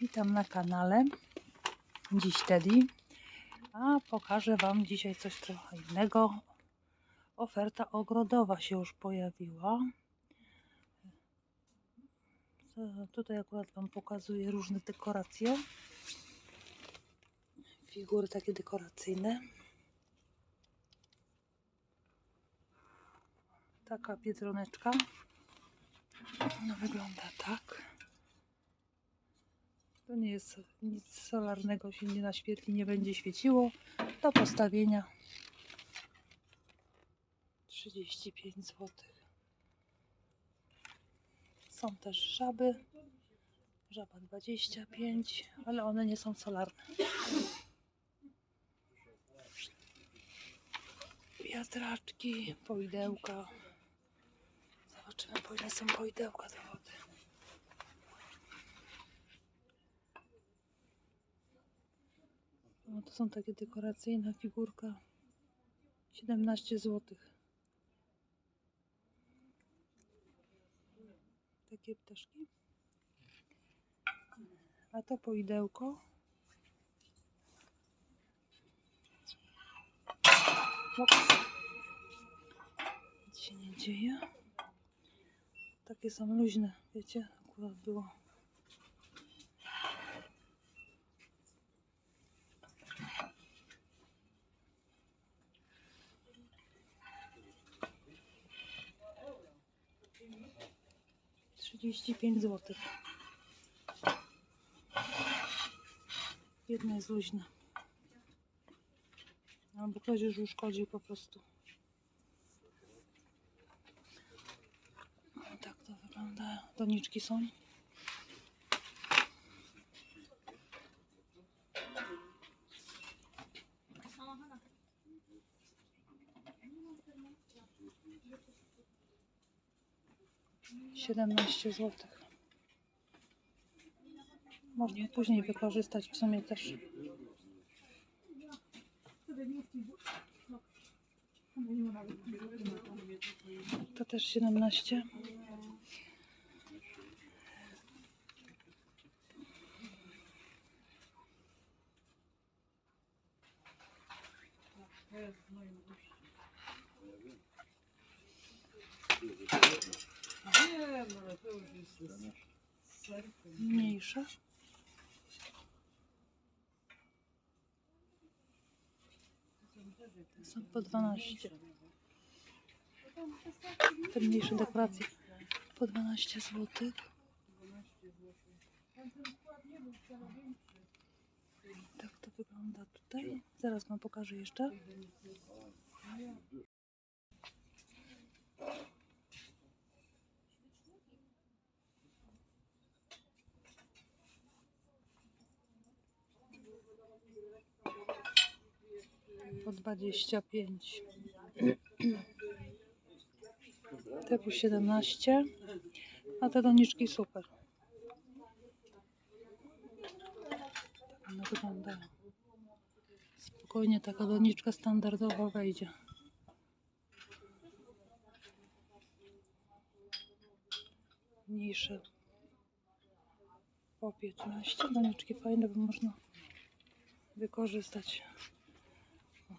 Witam na kanale. Dziś Teddy. A pokażę Wam dzisiaj coś trochę innego. Oferta ogrodowa się już pojawiła. Tutaj akurat Wam pokazuję różne dekoracje. Figury takie dekoracyjne. Taka biedroneczka. No, wygląda tak. To nie jest nic solarnego, się nie naświetli, nie będzie świeciło. Do postawienia 35 zł. Są też żaby. Żaba 25, ale one nie są solarne. Wiatraczki, poidełka. Zobaczymy po ile są poidełka do wody. No, to są takie dekoracyjna figurka. 17 zł. Takie ptaszki. A to poidełko. Nic się nie dzieje. Takie są luźne, wiecie, akurat było. Trzydzieści pięć złotych. Jedna jest luźna. Albo ktoś już uszkodził po prostu. No, tak to wygląda. Doniczki są. Siedemnaście złotych. Można później wykorzystać w sumie też. To też 17. Nie, no to już jest serce. Mniejsze. Są po 12. Te mniejsze dekoracje po 12 zł. 12 zł. Tak to wygląda tutaj. Zaraz Wam pokażę jeszcze. Po 25. Te po 17. A te doniczki super. Tak one wyglądają. Spokojnie taka doniczka standardowa wejdzie. Mniejsze po 15. Doniczki fajne, bo można wykorzystać.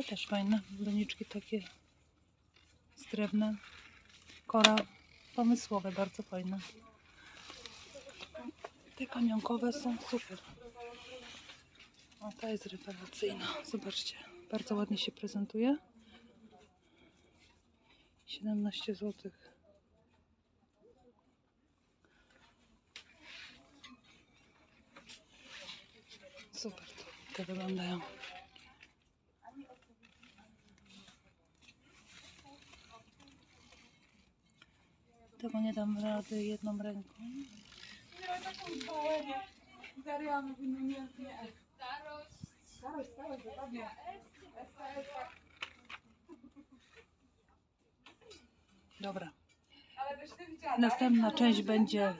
Te też fajne. Doniczki takie srebrne. Kora pomysłowe, bardzo fajne. Te kamionkowe są super. O, ta jest rewelacyjna. Zobaczcie, bardzo ładnie się prezentuje. 17 zł. Super, te wyglądają. Tego nie dam rady jedną ręką. Miała taką zwołenie. Zariano w innym języku. Starość. Starość, starość, dokładnie. STS, tak. Dobra. Następna część będzie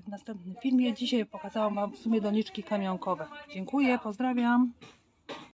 w następnym filmie. Dzisiaj pokazałam Wam w sumie doniczki kamionkowe. Dziękuję, pozdrawiam.